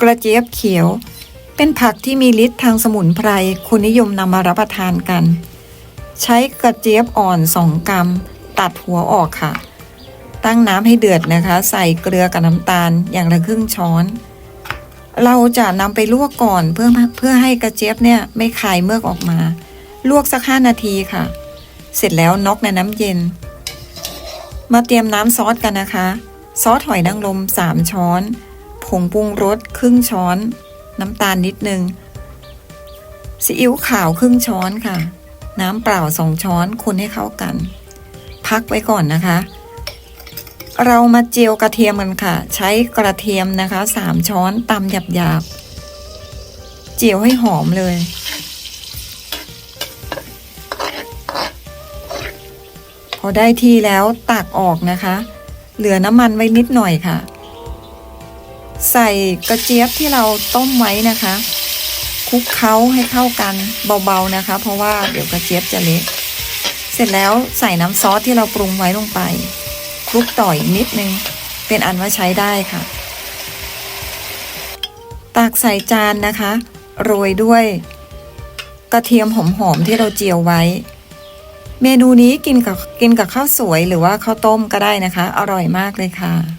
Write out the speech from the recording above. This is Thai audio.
กระเจี๊ยบเขียว เป็นผักที่มีฤทธิ์ทางสมุนไพรคนนิยมนำมารับประทานกัน ใช้กระเจี๊ยบอ่อน2กรัมตัดหัวออกค่ะ ตั้งน้ำให้เดือดนะคะ ใส่เกลือกับน้ำตาลอย่างละครึ่งช้อน เราจะนำไปลวกก่อนเพื่อเพื่อให้กระเจี๊ยบเนี่ยไม่คายเมือกออกมา ลวกสักห้านาทีค่ะ เสร็จแล้วนอกในน้ำเย็น มาเตรียมน้ำซอสกันนะคะ ซอสหอยนางรม3ช้อน ผงปรุงรสครึ่งช้อน น้ำตาลนิดนึงซีอิ๊วขาวครึ่งช้อนค่ะ น้ำเปล่าสองช้อนคนให้เข้ากัน พักไว้ก่อนนะคะ เรามาเจียวกระเทียมกันค่ะ ใช้กระเทียมนะคะสามช้อนตำหยาบๆ เจียวให้หอมเลยพอได้ที่แล้วตักออกนะคะ เหลือน้ำมันไว้นิดหน่อยค่ะ ใส่กระเจี๊ยบที่เราต้มไว้นะคะ คลุกเคล้าให้เข้ากันเบาๆนะคะ เพราะว่าเดี๋ยวกระเจี๊ยบจะเละเสร็จแล้วใส่น้ำซอสที่เราปรุงไว้ลงไปคลุกต่ออีกนิดนึง เป็นอันว่าใช้ได้ค่ะตักใส่จานนะคะ โรยด้วย กระเทียมหอมๆที่เราเจียวไว้ เมนูนี้กินกับกินกับข้าวสวยหรือว่าข้าวต้มก็ได้นะคะ อร่อยมากเลยค่ะ